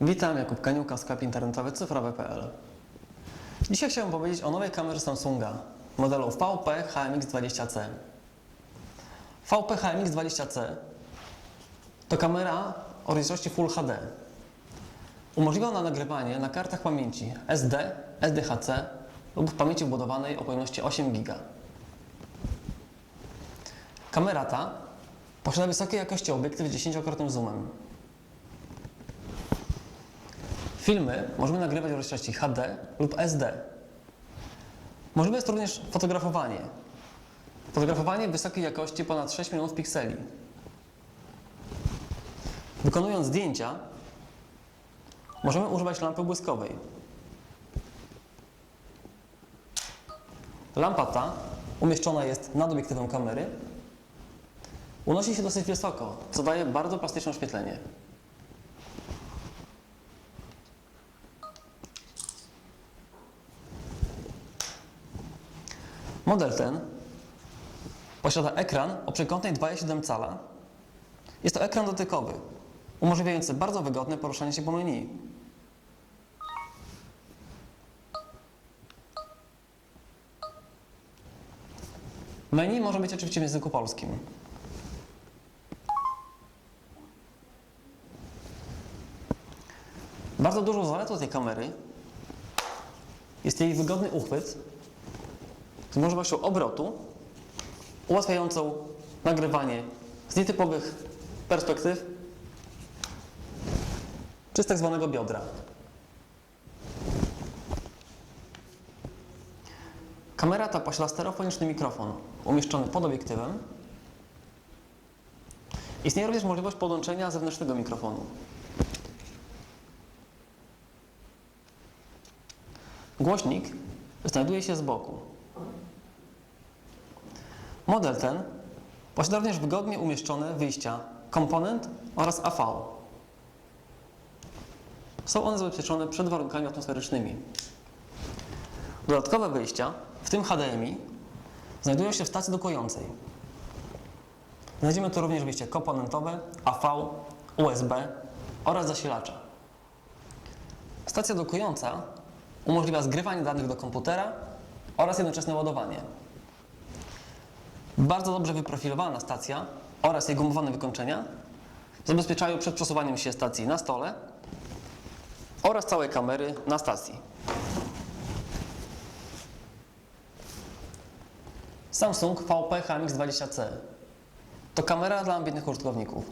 Witam, Jakub Kaniuka, sklep internetowy cyfrowy.pl. Dzisiaj chciałem powiedzieć o nowej kamerze Samsunga modelu VP HMX20C. VP HMX20C to kamera o rozdzielczości Full HD. Umożliwia ona nagrywanie na kartach pamięci SD, SDHC lub w pamięci wbudowanej o pojemności 8 GB. Kamera ta posiada wysokiej jakości obiektyw z 10-krotnym zoomem. Filmy możemy nagrywać w rozdzielczości HD lub SD. Możliwe jest również fotografowanie. Fotografowanie wysokiej jakości ponad 6 milionów pikseli. Wykonując zdjęcia, możemy używać lampy błyskowej. Lampa ta umieszczona jest nad obiektywem kamery. Unosi się dosyć wysoko, co daje bardzo plastyczne oświetlenie. Model ten posiada ekran o przekątnej 2,7 cala. Jest to ekran dotykowy, umożliwiający bardzo wygodne poruszanie się po menu. Menu może być oczywiście w języku polskim. Bardzo dużą zaletą tej kamery jest jej wygodny uchwyt z możliwością obrotu, ułatwiającą nagrywanie z nietypowych perspektyw czy z tak zwanego biodra. Kamera ta posiada stereofoniczny mikrofon umieszczony pod obiektywem. Istnieje również możliwość podłączenia zewnętrznego mikrofonu. Głośnik znajduje się z boku. Model ten posiada również wygodnie umieszczone wyjścia komponent oraz AV. Są one zabezpieczone przed warunkami atmosferycznymi. Dodatkowe wyjścia, w tym HDMI, znajdują się w stacji dokującej. Znajdziemy tu również wyjście komponentowe, AV, USB oraz zasilacza. Stacja dokująca umożliwia zgrywanie danych do komputera oraz jednoczesne ładowanie. Bardzo dobrze wyprofilowana stacja oraz jej gumowane wykończenia zabezpieczają przed przesuwaniem się stacji na stole oraz całej kamery na stacji. Samsung VP HMX20C to kamera dla ambitnych użytkowników.